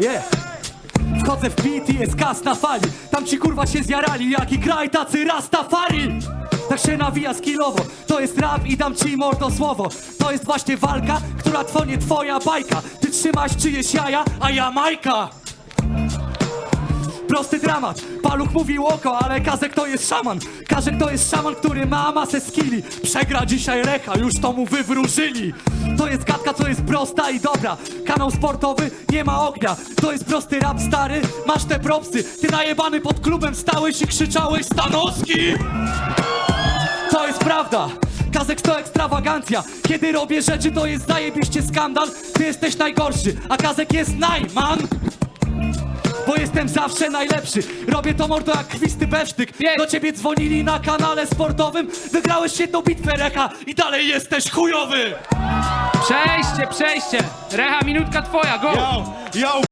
Yeah. Wchodzę w beat i jest kas na fali. Tam ci kurwa się zjarali, jaki kraj tacy rastafari. Tak się nawija skillowo. To jest rap i dam ci mordo słowo. To jest właśnie walka, która twonie twoja bajka. Ty trzymasz czyjeś jaja, a ja majka Prosty dramat, paluch mówił oko, ale Kazek to jest szaman. Kazek to jest szaman, który ma masę skilli. Przegra dzisiaj Recha, już to mu wywróżyli. To jest gadka, co jest prosta i dobra. Kanał sportowy, nie ma ognia. To jest prosty rap stary, masz te propsy. Ty najebany pod klubem stałeś i krzyczałeś Stanowski. To jest prawda. Kazek to ekstrawagancja. Kiedy robię rzeczy to jest zajebiście skandal. Ty jesteś najgorszy, a Kazek jest najman bo jestem zawsze najlepszy Robię to mordo jak kwisty besztyk. Do ciebie dzwonili na kanale sportowym Wygrałeś jedną bitwę Recha I dalej jesteś chujowy Przejście, przejście! Recha, minutka twoja, go! Yo, yo,